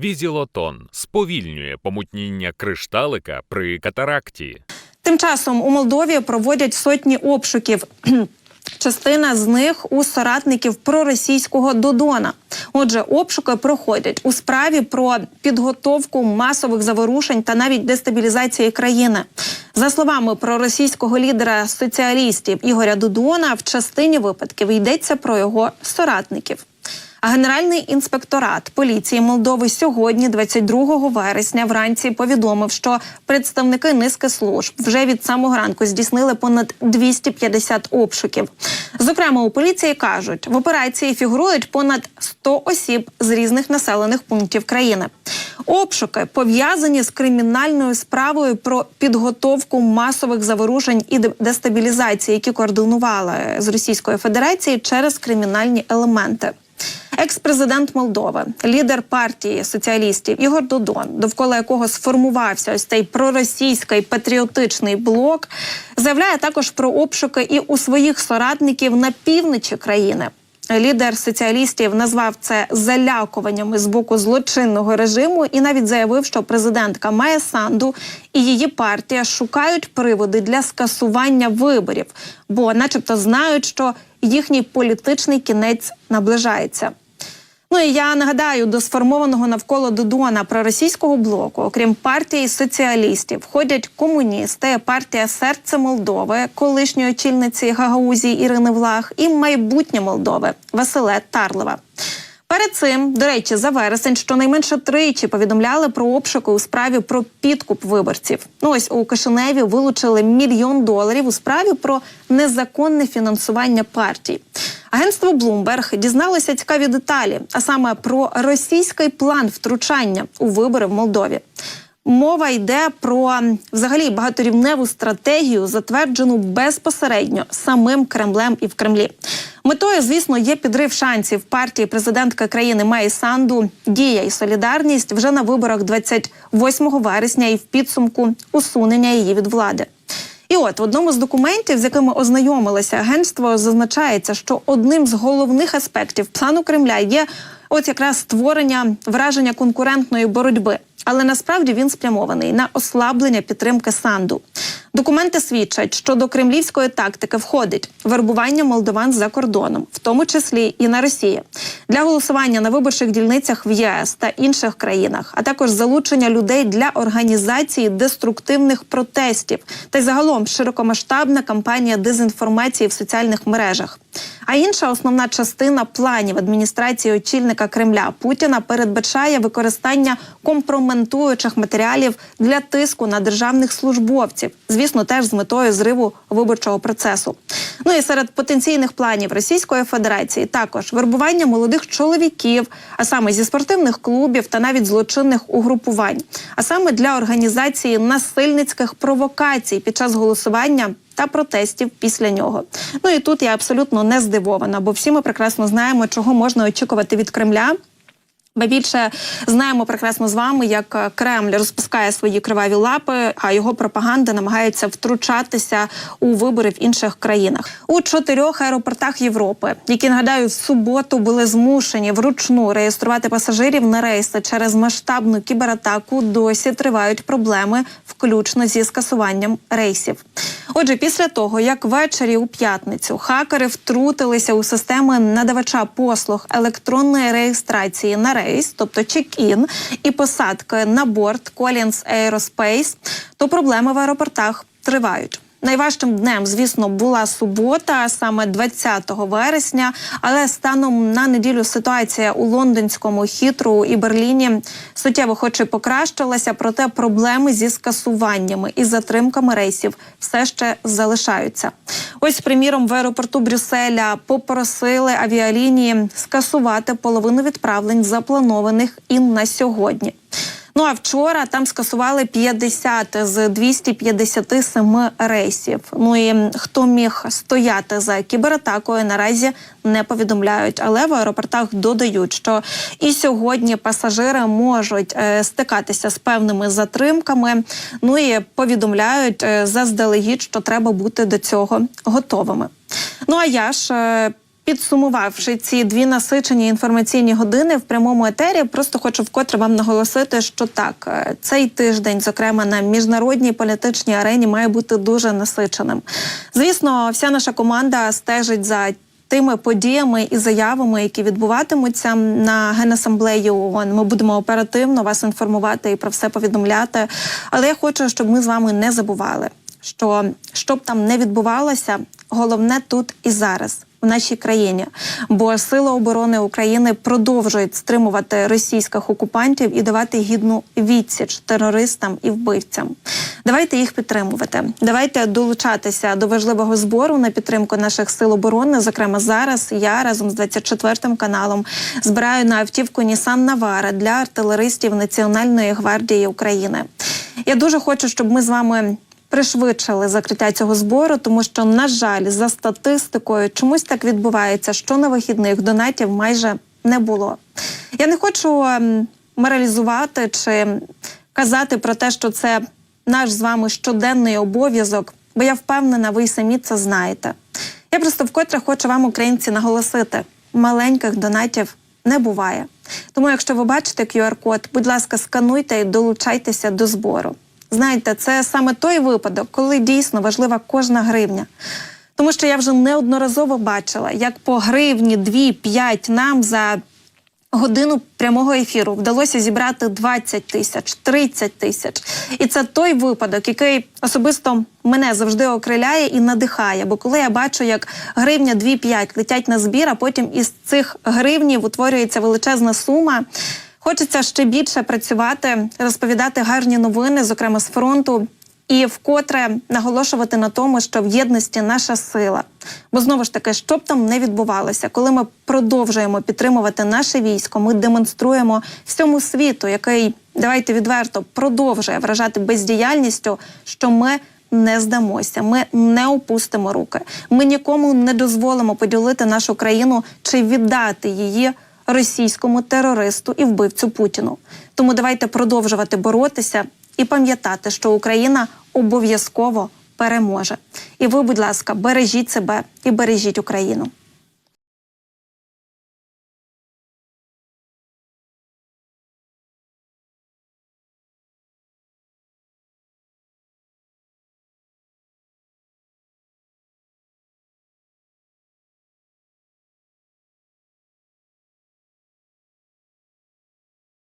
Візілотон сповільнює помутніння кришталика при катаракті. Тим часом у Молдові проводять сотні обшуків. Частина з них у соратників проросійського Додона. Отже, обшуки проходять у справі про підготовку масових заворушень та навіть дестабілізації країни. За словами проросійського лідера соціалістів Ігоря Додона, в частині випадків йдеться про його соратників. Генеральний інспекторат поліції Молдови сьогодні, 22 вересня, вранці повідомив, що представники низки служб вже від самого ранку здійснили понад 250 обшуків. Зокрема, у поліції кажуть, в операції фігурують понад 100 осіб з різних населених пунктів країни. Обшуки пов'язані з кримінальною справою про підготовку масових заворушень і дестабілізації, які координували з Російської Федерації через кримінальні елементи. Екс-президент Молдови, лідер партії соціалістів Ігор Додон, довкола якого сформувався ось цей проросійський патріотичний блок, заявляє також про обшуки і у своїх соратників на півночі країни. Лідер соціалістів назвав це залякуваннями з боку злочинного режиму і навіть заявив, що президентка Майя Санду і її партія шукають приводи для скасування виборів, бо, начебто, знають, що їхній політичний кінець наближається. Ну і я нагадаю, до сформованого навколо Додона проросійського блоку, окрім партії соціалістів, входять комуністи, партія Серце Молдови, колишньої очільниці Гагаузії Ірини Влах і майбутнє Молдови Василе Тарлова. Перед цим, до речі, за вересень щонайменше тричі повідомляли про обшуки у справі про підкуп виборців. Ну ось у Кишиневі вилучили мільйон доларів у справі про незаконне фінансування партій. Агентство Bloomberg дізналося цікаві деталі, а саме про російський план втручання у вибори в Молдові. Мова йде про взагалі багаторівневу стратегію, затверджену безпосередньо самим Кремлем і в Кремлі. Метою, звісно, є підрив шансів партії президентка країни Майї Санду, дія і солідарність вже на виборах 28 вересня і в підсумку усунення її від влади. І от в одному з документів, з якими ознайомилося агентство, зазначається, що одним з головних аспектів плану Кремля є от якраз створення враження конкурентної боротьби. Але насправді він спрямований на ослаблення підтримки Санду. Документи свідчать, що до кремлівської тактики входить вербування молдован за кордоном, в тому числі і на Росії, для голосування на виборчих дільницях в ЄС та інших країнах, а також залучення людей для організації деструктивних протестів та й загалом широкомасштабна кампанія дезінформації в соціальних мережах. А інша основна частина планів адміністрації очільника Кремля Путіна передбачає використання компрометуючих матеріалів для тиску на державних службовців, звісно, теж з метою зриву виборчого процесу. Ну і серед потенційних планів Російської Федерації також вербування молодих чоловіків, а саме зі спортивних клубів та навіть злочинних угрупувань, а саме для організації насильницьких провокацій під час голосування та протестів після нього. Ну і тут я абсолютно не здивована, бо всі ми прекрасно знаємо, чого можна очікувати від Кремля. Ми більше знаємо прекрасно з вами, як е, Кремль розпускає свої криваві лапи, а його пропаганда намагається втручатися у вибори в інших країнах у чотирьох аеропортах Європи, які нагадаю в суботу були змушені вручну реєструвати пасажирів на рейси через масштабну кібератаку. Досі тривають проблеми, включно зі скасуванням рейсів. Отже, після того як ввечері у п'ятницю хакери втрутилися у системи надавача послуг електронної реєстрації на рейс, тобто чек-ін і посадки на борт Collins Aerospace, то проблеми в аеропортах тривають. Найважчим днем, звісно, була субота, саме 20 вересня. Але станом на неділю ситуація у лондонському хітру і Берліні суттєво хоч і покращилася, проте проблеми зі скасуваннями і затримками рейсів все ще залишаються. Ось, приміром, в аеропорту Брюсселя попросили авіалінії скасувати половину відправлень, запланованих і на сьогодні. Ну а вчора там скасували 50 з 257 рейсів. Ну і хто міг стояти за кібератакою, наразі не повідомляють. Але в аеропортах додають, що і сьогодні пасажири можуть е, стикатися з певними затримками. Ну і повідомляють е, заздалегідь, що треба бути до цього готовими. Ну а я ж. Підсумувавши ці дві насичені інформаційні години в прямому етері, просто хочу вкотре вам наголосити, що так, е, цей тиждень, зокрема на міжнародній політичній арені, має бути дуже насиченим. Звісно, вся наша команда стежить за тими подіями і заявами, які відбуватимуться на генасамблеї ООН. Ми будемо оперативно вас інформувати і про все повідомляти. Але я хочу, щоб ми з вами не забували, що щоб там не відбувалося, головне тут і зараз. В нашій країні, бо сили оборони України продовжують стримувати російських окупантів і давати гідну відсіч терористам і вбивцям. Давайте їх підтримувати. Давайте долучатися до важливого збору на підтримку наших сил оборони. Зокрема, зараз я разом з 24 каналом збираю на автівку Нісан Навара для артилеристів Національної гвардії України. Я дуже хочу, щоб ми з вами пришвидшили закриття цього збору, тому що, на жаль, за статистикою чомусь так відбувається, що на вихідних донатів майже не було. Я не хочу ем, моралізувати чи казати про те, що це наш з вами щоденний обов'язок, бо я впевнена, ви й самі це знаєте. Я просто вкотре хочу вам, українці, наголосити: маленьких донатів не буває. Тому, якщо ви бачите QR-код, будь ласка, скануйте і долучайтеся до збору. Знаєте, це саме той випадок, коли дійсно важлива кожна гривня. Тому що я вже неодноразово бачила, як по гривні 2-5 нам за годину прямого ефіру вдалося зібрати 20 тисяч, 30 тисяч. І це той випадок, який особисто мене завжди окриляє і надихає. Бо коли я бачу, як гривня 2-5 летять на збір, а потім із цих гривнів утворюється величезна сума. Хочеться ще більше працювати, розповідати гарні новини, зокрема з фронту, і вкотре наголошувати на тому, що в єдності наша сила. Бо знову ж таки, що б там не відбувалося, коли ми продовжуємо підтримувати наше військо, ми демонструємо всьому світу, який давайте відверто продовжує вражати бездіяльністю, що ми. Не здамося, ми не опустимо руки. Ми нікому не дозволимо поділити нашу країну чи віддати її російському терористу і вбивцю Путіну. Тому давайте продовжувати боротися і пам'ятати, що Україна обов'язково переможе. І ви, будь ласка, бережіть себе і бережіть Україну.